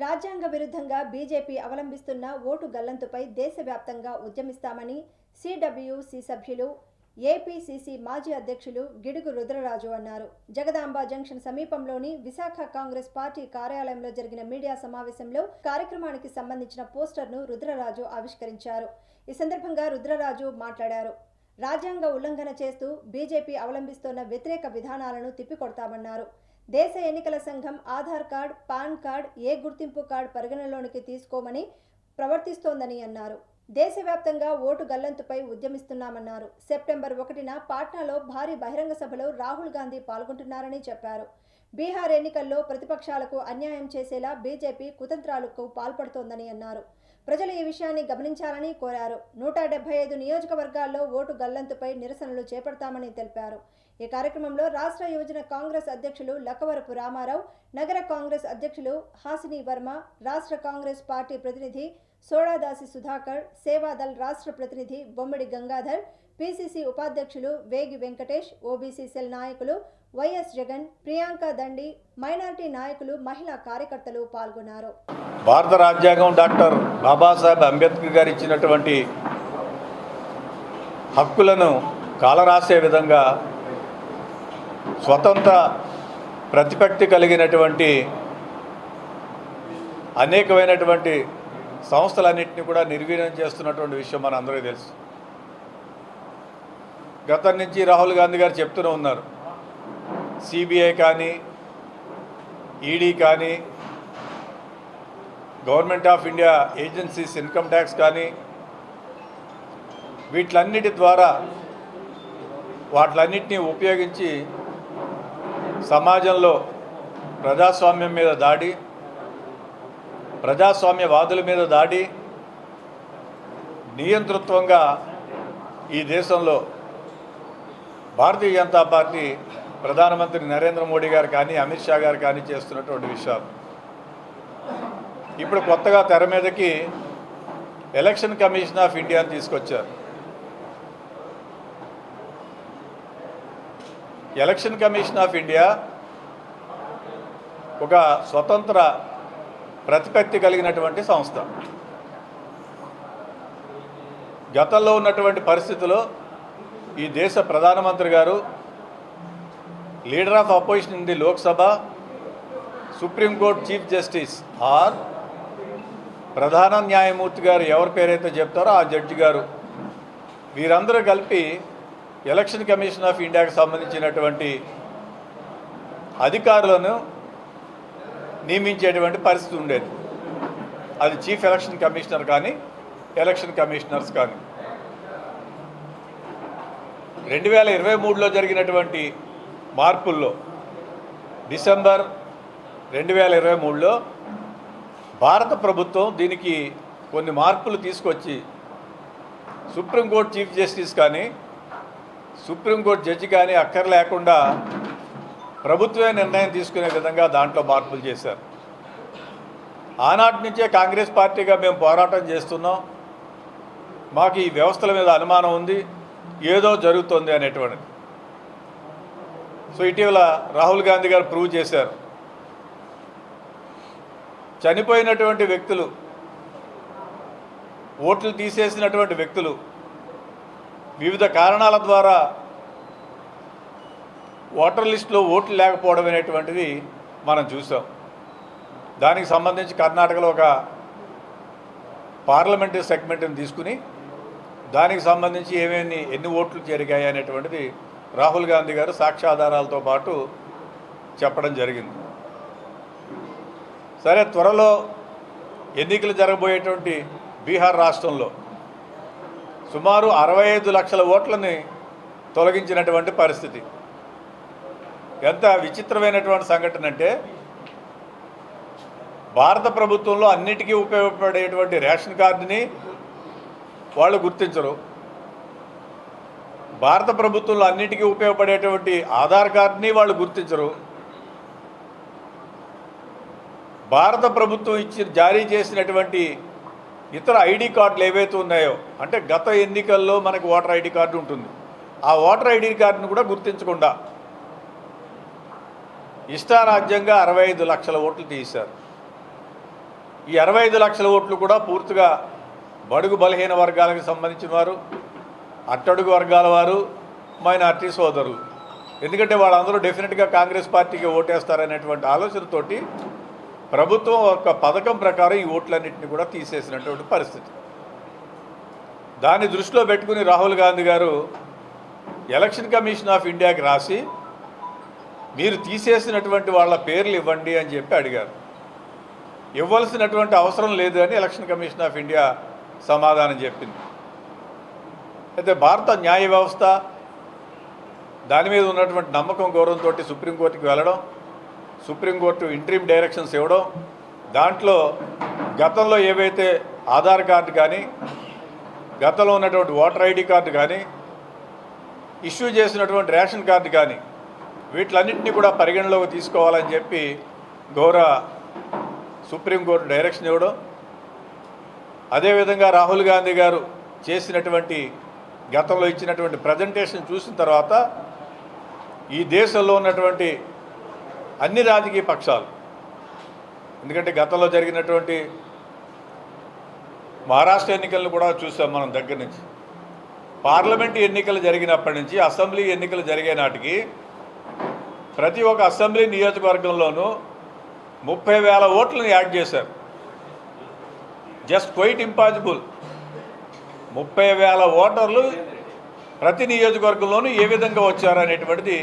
రాజ్యాంగ విరుద్ధంగా BJP అవలంబిస్తున్న vote గల్లంతుపై దేశవ్యాప్తంగా ఉద్యమిస్తామని సిడబ్ల్యూసి సభ్యులు ఏపీసీసీ మాజీ అధ్యక్షులు గిడుగు రుద్రరాజు అన్నారు. జగదాంబ జంక్షన్ సమీపంలోని విశాఖ కాంగ్రెస్ పార్టీ కార్యాలయంలో జరిగిన మీడియా సమావేశంలో కార్యక్రమానికి సంబంధించిన పోస్టర్ను రుద్రరాజు ఆవిష్కరించారు. ఈ సందర్భంగా రుద్రరాజు మాట్లాడారు. రాజ్యాంగ ఉల్లంఘన చేస్తూ బీజేపీ అవలంబిస్తున్న వ్యతిరేక విధానాలను తిప్పికొడతామన్నారు. దేశ ఎన్నికల సంఘం ఆధార్ కార్డ్ పాన్ కార్డ్ ఏ గుర్తింపు కార్డ్ పరిగణలోనికి తీసుకోమని ప్రవర్తిస్తోందని అన్నారు. దేశవ్యాప్తంగా ఓటు గల్లంతుపై ఉద్యమిస్తున్నామన్నారు. సెప్టెంబర్ ఒకటిన పాట్నాలో భారీ బహిరంగ సభలో రాహుల్ గాంధీ పాల్గొంటున్నారని చెప్పారు. బీహార్ ఎన్నికల్లో ప్రతిపక్షాలకు అన్యాయం చేసేలా బీజేపీ కుతంత్రాలకు పాల్పడుతోందని అన్నారు. ప్రజలు ఈ విషయాన్ని గమనించాలని కోరారు. నూట డెబ్బై ఐదు నియోజకవర్గాల్లో ఓటు గల్లంతుపై నిరసనలు చేపడతామని తెలిపారు. ఈ కార్యక్రమంలో రాష్ట్ర యువజన కాంగ్రెస్ అధ్యక్షులు లక్కవరపు రామారావు నగర కాంగ్రెస్ అధ్యక్షులు హాసిని వర్మ రాష్ట్ర కాంగ్రెస్ పార్టీ ప్రతినిధి సోడాదాసి సుధాకర్ సేవాదల్ రాష్ట్ర ప్రతినిధి బొమ్మడి గంగాధర్ పిసిసి ఉపాధ్యక్షులు వేగి వెంకటేష్ ఓబీసీ సెల్ నాయకులు వైఎస్ జగన్ ప్రియాంక దండి మైనార్టీ నాయకులు మహిళా కార్యకర్తలు పాల్గొన్నారు. భారత రాజ్యాంగం డాక్టర్ బాబాసాహెబ్ అంబేద్కర్ గారు ఇచ్చినటువంటి హక్కులను కాలరాసే విధంగా స్వతంత్ర ప్రతిపత్తి కలిగినటువంటి అనేకమైనటువంటి సంస్థలన్నింటినీ కూడా నిర్వీర్యం చేస్తున్నటువంటి విషయం మన అందరికీ తెలుసు. గతం నుంచి రాహుల్ గాంధీ గారు చెప్తూనే ఉన్నారు. సిబిఐ కానీ ఈడీ కానీ government of India agencies income tax కానీ వీటిలన్నిటి ద్వారా వాటిలన్నింటినీ ఉపయోగించి సమాజంలో ప్రజాస్వామ్యం మీద దాడి ప్రజాస్వామ్యవాదుల మీద దాడి నియంతృత్వంగా ఈ దేశంలో భారతీయ జనతా పార్టీ ప్రధానమంత్రి నరేంద్ర మోడీ గారు కానీ అమిత్ షా గారు కానీ చేస్తున్నటువంటి విషయాలు. ఇప్పుడు కొత్తగా తెర మీదకి ఎలక్షన్ కమిషన్ ఆఫ్ ఇండియాని తీసుకొచ్చారు. ఎలక్షన్ కమిషన్ ఆఫ్ ఇండియా ఒక స్వతంత్ర ప్రతిపత్తి కలిగినటువంటి సంస్థ. గతంలో ఉన్నటువంటి పరిస్థితిలో ఈ దేశ ప్రధానమంత్రి గారు leader of opposition in the Lok Sabha supreme court chief justice or ప్రధాన న్యాయమూర్తి గారు ఎవరి పేరైతే చెప్తారో ఆ జడ్జి గారు. వీరందరూ కలిపి ఎలక్షన్ కమిషన్ ఆఫ్ ఇండియాకు సంబంధించినటువంటి అధికారులను నియమించేటువంటి పరిస్థితి ఉండేది. అది చీఫ్ ఎలక్షన్ కమిషనర్ కానీ ఎలక్షన్ కమిషనర్స్ కానీ. రెండు వేల ఇరవై మూడులో జరిగినటువంటి మార్పుల్లో డిసెంబర్ రెండు వేల ఇరవై మూడులో భారత ప్రభుత్వం దీనికి కొన్ని మార్పులు తీసుకొచ్చి సుప్రీంకోర్టు చీఫ్ జస్టిస్ కానీ సుప్రీంకోర్టు జడ్జి కానీ అక్కర్ లేకుండా ప్రభుత్వమే నిర్ణయం తీసుకునే విధంగా దాంట్లో మార్పులు చేశారు. ఆనాటి నుంచే కాంగ్రెస్ పార్టీగా మేము పోరాటం చేస్తున్నాం. మాకు ఈ వ్యవస్థల మీద అనుమానం ఉంది. ఏదో జరుగుతుంది అనేటువంటిది. సో ఇటీవల రాహుల్ గాంధీ గారు ప్రూవ్ చేశారు. చనిపోయినటువంటి వ్యక్తులు ఓట్లు తీసేసినటువంటి వ్యక్తులు వివిధ కారణాల ద్వారా ఓటర్ లిస్టులో ఓట్లు లేకపోవడం అనేటువంటిది మనం చూసాం. దానికి సంబంధించి కర్ణాటకలో ఒక పార్లమెంటరీ సెగ్మెంట్ని తీసుకుని దానికి సంబంధించి ఏమేమి ఎన్ని ఓట్లు జరిగాయి అనేటువంటిది రాహుల్ గాంధీ గారు సాక్ష్యాధారాలతో పాటు చెప్పడం జరిగింది. సరే త్వరలో ఎన్నికలు జరగబోయేటువంటి బీహార్ రాష్ట్రంలో సుమారు అరవై ఐదు లక్షల ఓట్లని తొలగించినటువంటి పరిస్థితి. ఎంత విచిత్రమైనటువంటి సంఘటన అంటే భారత ప్రభుత్వంలో అన్నిటికీ ఉపయోగపడేటువంటి రేషన్ కార్డుని వాళ్ళు గుర్తించరు. భారత ప్రభుత్వంలో అన్నిటికీ ఉపయోగపడేటువంటి ఆధార్ కార్డుని వాళ్ళు గుర్తించరు. భారత ప్రభుత్వం ఇచ్చి జారీ చేసినటువంటి ఇతర ఐడి కార్డులు ఏవైతే ఉన్నాయో అంటే గత ఎన్నికల్లో మనకు ఓటర్ ఐడి కార్డు ఉంటుంది. ఆ ఓటర్ ఐడి కార్డును కూడా గుర్తించకుండా ఇష్టారాజ్యంగా అరవై ఐదు లక్షల ఓట్లు తీశారు. ఈ అరవై ఐదు లక్షల ఓట్లు కూడా పూర్తిగా బడుగు బలహీన వర్గాలకు సంబంధించిన వారు అట్టడుగు వర్గాల వారు మైనార్టీ సోదరులు. ఎందుకంటే వాళ్ళందరూ డెఫినెట్గా కాంగ్రెస్ పార్టీకి ఓటేస్తారనేటువంటి ఆలోచనతోటి ప్రభుత్వం ఒక పథకం ప్రకారం ఈ ఓట్లన్నింటినీ కూడా తీసేసినటువంటి పరిస్థితి. దాన్ని దృష్టిలో పెట్టుకుని రాహుల్ గాంధీ గారు ఎలక్షన్ కమిషన్ ఆఫ్ ఇండియాకి రాసి మీరు తీసేసినటువంటి వాళ్ళ పేర్లు ఇవ్వండి అని చెప్పి అడిగారు. ఇవ్వాల్సినటువంటి అవసరం లేదు అని ఎలక్షన్ కమిషన్ ఆఫ్ ఇండియా సమాధానం చెప్పింది. అయితే భారత న్యాయ వ్యవస్థ దాని మీద ఉన్నటువంటి నమ్మకం గౌరవంతో సుప్రీంకోర్టుకి వెళ్ళడం సుప్రీంకోర్టు ఇంట్రీమ్ డైరెక్షన్స్ ఇవ్వడం దాంట్లో గతంలో ఏవైతే ఆధార్ కార్డు కానీ గతంలో ఉన్నటువంటి ఓటర్ ఐడి కార్డు కానీ ఇష్యూ చేసినటువంటి రేషన్ కార్డు కానీ వీటిలన్నింటినీ కూడా పరిగణలోకి తీసుకోవాలని చెప్పి గౌరవ సుప్రీంకోర్టు డైరెక్షన్ ఇవ్వడం. అదేవిధంగా రాహుల్ గాంధీ గారు చేసినటువంటి గతంలో ఇచ్చినటువంటి ప్రజెంటేషన్ చూసిన తర్వాత ఈ దేశంలో ఉన్నటువంటి అన్ని రాజకీయ పక్షాలు. ఎందుకంటే గతంలో జరిగినటువంటి మహారాష్ట్ర ఎన్నికలను కూడా చూసాం మనం దగ్గర నుంచి. పార్లమెంట్ ఎన్నికలు జరిగినప్పటి నుంచి అసెంబ్లీ ఎన్నికలు జరిగే నాటికి ప్రతి ఒక్క అసెంబ్లీ నియోజకవర్గంలోనూ ముప్పై వేల ఓట్లను యాడ్ చేశారు. Just quite impossible. ముప్పై వేల ఓటర్లు ప్రతి నియోజకవర్గంలోనూ ఏ విధంగా వచ్చారు అనేటువంటిది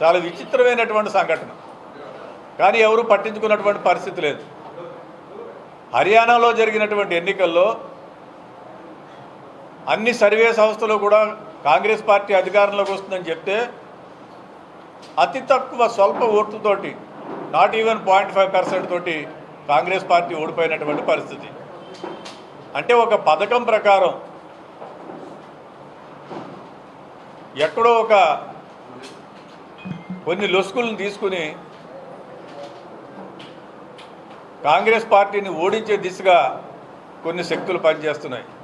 చాలా విచిత్రమైనటువంటి సంఘటన. కానీ ఎవరు పట్టించుకున్నటువంటి పరిస్థితి లేదు. హర్యానాలో జరిగినటువంటి ఎన్నికల్లో అన్ని సర్వే సంస్థలు కూడా కాంగ్రెస్ పార్టీ అధికారంలోకి వస్తుందని చెప్తే అతి తక్కువ స్వల్ప ఓట్లతోటి not even point five percent తోటి కాంగ్రెస్ పార్టీ ఓడిపోయినటువంటి పరిస్థితి. అంటే ఒక పథకం ప్రకారం ఎక్కడో ఒక కొన్ని లొసుకులను తీసుకుని కాంగ్రెస్ పార్టీని ఓడించే దిశగా కొన్ని శక్తులు పనిచేస్తున్నాయి.